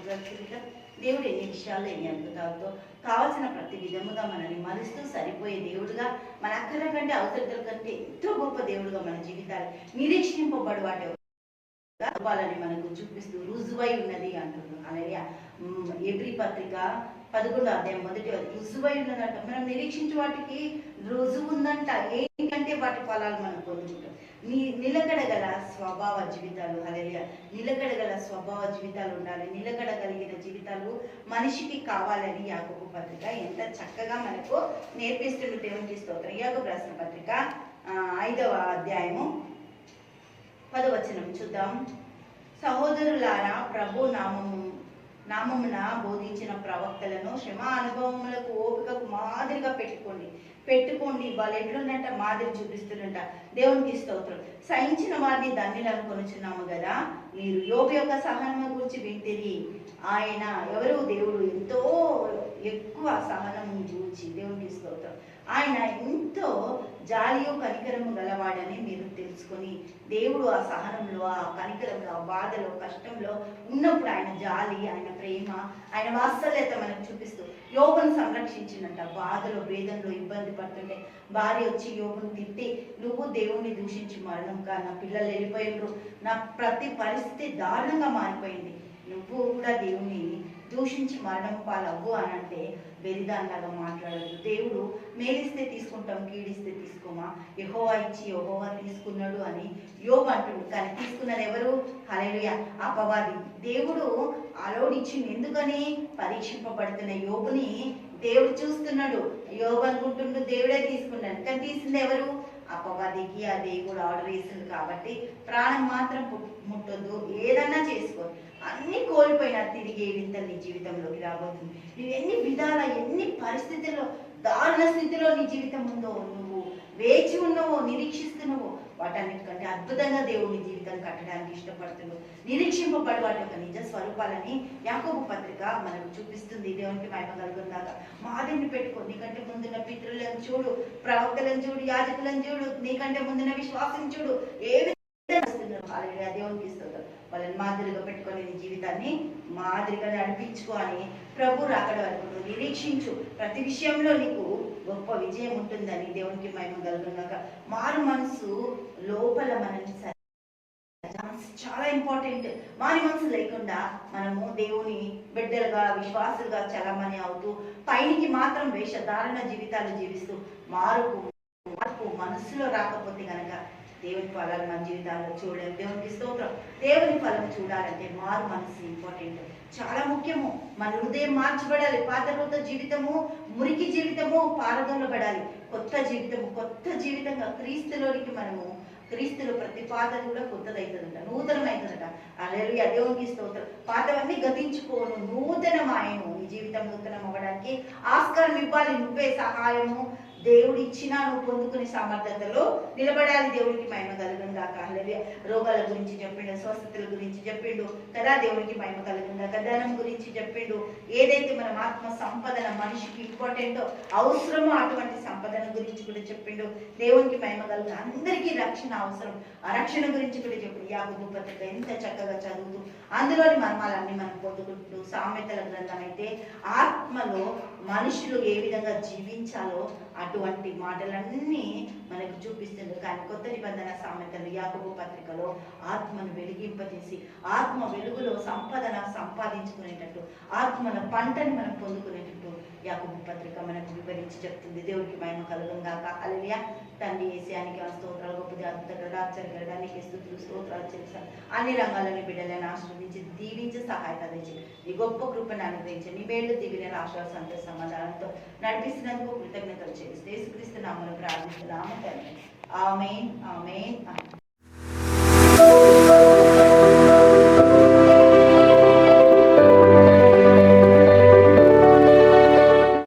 పూజార్చులుగా దేవుడు ఎన్ని విషయాలు ఎన్ని అద్భుతాలతో కావలసిన ప్రతి విధముగా మనల్ని మలుస్తూ సరిపోయే దేవుడుగా మన అక్కడ కంటే అవసరతల కంటే ఎంతో గొప్ప దేవుడుగా మన జీవితాలు నిరీక్షింపబడు వాటి అవ్వాలని మనకు చూపిస్తూ రుజువై ఉన్నది అంటున్నాం అలా ఎబ్రి పత్రిక పదకొండు అధ్యాయం మొదటి రుజువై ఉన్నదంట. మనం నిరీక్షించే వాటికి రుజువు ఉందంట. ఏ ఎందుకంటే వాటి ఫలాలు మనం పొందుకుంటాం. నీ నిలకడగల స్వభావ జీవితాలు అలలియ నిలకడగల స్వభావ జీవితాలు ఉండాలి. నిలకడగలిగిన జీవితాలు మనిషికి కావాలని యాగపు పత్రిక ఎంత చక్కగా మనకు నేర్పిస్తున్న దేవునికి స్తోత్రం. యాకపు రాసిన పత్రిక ఆ, ఐదవ అధ్యాయము పదవచనం చూద్దాం. సహోదరులారా ప్రభు నామము నామమున బోధించిన ప్రవక్తలను శ్రమ అనుభవములకు ఓపికకు మాదిరిగా పెట్టుకోండి. పెట్టుకోండి. వాళ్ళు ఎట్లుందంట? మాదిరి చూపిస్తున్నట దేవునికి స్తోత్రం. సహించిన వారిని ధన్యులు అనుకొనుచున్నాము కదా. మీరు యోగ యొక్క సహనము గురించి వింటిరి. ఆయన ఎవరు? దేవుడు. ఎంతో ఎక్కువ సహనము చూచి దేవునికి స్తోత్రం. ఆయన ఎంతో జాలియో కనికరము గలవాడని మీరు తెలుసుకొని దేవుడు ఆ సహనంలో ఆ కనికరంలో ఆ బాధలో కష్టంలో ఉన్నప్పుడు ఆయన జాలి ఆయన ప్రేమ ఆయన వాత్సల్యత మనకు చూపిస్తూ యోగును సంరక్షించినట్ట బాధలో వేదంలో ఇబ్బంది పడుతుంటే భార్య వచ్చి యోగును తిట్టి నువ్వు దేవుణ్ణి దూషించి మరణం కా నా పిల్లలు వెళ్ళిపోయినరు. నా ప్రతి పరిస్థితి దారుణంగా మారిపోయింది. నువ్వు కూడా దేవుని దూషించి మరణం పాలవ్వు అని అంటే బెరిదాన్లాగా మాట్లాడదు. దేవుడు మేలిస్తే తీసుకుంటాం కీడిస్తే తీసుకోమా? యహోవా ఇచ్చి యహోవా తీసుకున్నాడు అని యోగ అంటుడు. కానీ తీసుకున్నారు ఎవరు? హలేలుయ అపవాది. దేవుడు అలోడిచ్చింది ఎందుకని? పరీక్షింపబడుతున్న యోగుని దేవుడు చూస్తున్నాడు. యోగు అనుకుంటుండు దేవుడే తీసుకున్నాడు. కానీ తీసింది ఎవరు? అపవాదికి ఆ దేవుడు ఆర్డర్ వేసింది కాబట్టి ప్రాణం మాత్రం ముట్టొద్దు. ఏదన్నా చేసుకో. అన్ని కోల్పోయినా తిరిగి ఏడింత నీ జీవితంలోకి రాబోతుంది. నువ్వు ఎన్ని విధాల ఎన్ని పరిస్థితుల్లో దారుణ స్థితిలో నీ జీవితం ఉందో నువ్వు వేచి ఉన్నావో నిరీక్షిస్తున్నావో వాటన్నిటికంటే అద్భుతంగా దేవుడి జీవితం కట్టడానికి ఇష్టపడుతున్నావు. నిరీక్షింపబడి వాటి యొక్క నిజ స్వరూపాలని యాకోబు పత్రిక మనకు చూపిస్తుంది. దేవునికి మహిమ కలుగుందాక మాదిని పెట్టుకో. నీకంటే ముందున్న పితృలను చూడు ప్రవక్తలను చూడు యాజకులను చూడు నీకంటే ముందున్న విశ్వాసం చూడు. ఏ విధంగా దేవునికి వాళ్ళని మాదిరిగా పెట్టుకొని నీ జీవితాన్ని మాదిరిగా నడిపించుకో అని ప్రభు రాకడ వరకు నువ్వు నిరీక్షించు. ప్రతి విషయంలో నీకు గొప్ప విజయం ఉంటుందని దేవునికి మహిమ కలుగునాక మారు మనసు లోపల మనల్ని చాలా ఇంపార్టెంట్ మారి మనసు లేకుండా మనము దేవుని బిడ్డలుగా విశ్వాసులుగా చలమని అవుతూ పైనికి మాత్రం వేషధారణ జీవితాలు జీవిస్తూ మారుకు మార్పు మనసులో రాకపోతే గనక దేవుని ఫలాలు మన జీవితాల్లో చూడలేము. దేవునికి స్తోత్రం. దేవుని ఫలం చూడాలంటే మారు మనసు ఇంపార్టెంట్ చాలా ముఖ్యము. మన హృదయం మార్చబడాలి. పాత కొత్త జీవితము మురికి జీవితము పారదోలబడాలి కొత్త జీవితము కొత్త జీవితంగా క్రీస్తులోనికి మనము క్రీస్తులు ప్రతిపాదన కూడా కొత్తదవుతుందట నూతనమైతుందట. అలెలు దేవునికి స్తోత్రం. పాతవన్నీ గతించుకోను నూతనమాయను. నీ జీవితం నూతనం అవ్వడానికి ఆస్కారం ఇవ్వాలి. నువ్వే సహాయము. దేవుడు ఇచ్చినా నువ్వు పొందుకునే సమర్థతలో నిలబడాలి. దేవుడికి మహిమ కలుగుందాక. హల్లెలూయా. రోగాల గురించి చెప్పిండు స్వస్థతల గురించి చెప్పిండు కదా. దేవుడికి మహిమ కలుగుందాక. ధనం గురించి చెప్పిండు. ఏదైతే మన ఆత్మ సంపదన మనిషికి ఇంపార్టెంటో అవసరమో అటువంటి సంపదన గురించి కూడా చెప్పిండు. దేవునికి మహిమ కలుగు అందరికీ రక్షణ అవసరం. ఆ రక్షణ గురించి కూడా చెప్పిండు యాగు పత్రిక ఎంత చక్కగా చదువుతూ అందులోని మర్మాలన్నీ మనం పొందుకుంటూ సామెతల గ్రంథం అయితే ఆత్మలో మనుషులు ఏ విధంగా జీవించాలో అటువంటి మాటలన్నీ మనకు చూపిస్తుంది కానీ కొత్త నిబంధన సామెతలు యాకబు పత్రికలో ఆత్మను వెలిగింపజేసి ఆత్మ వెలుగులో సంపదన సంపాదించుకునేటట్టు ఆత్మల పంటని మనం పొందుకునేటట్టు యాకబు పత్రిక మనకు వివరించి చెప్తుంది. దేవుడికి మహిమ కలుగుందాక అలలియా తండ్రి ఏసియానికి ఆ స్తోత్రాలు గొప్పది అద్భుత ఆశ్చర్యకరంగా నీకు స్థుతులు స్తోత్రాలు చేస్తాను అన్ని రంగాలను బిడ్డలను ఆశ్రవదించి దీవించి సహాయత తెచ్చి నీ గొప్ప కృపను అనుగ్రహించి నీ మేళ్ళు దివిన ఆశ్వాస సంతోష సమాధానంతో నడిపిస్తున్నందుకు కృతజ్ఞతలు చేస్తే యేసుక్రీస్తు నామను ప్రార్థిస్తున్నాము తండ్రి. Amen amen amen.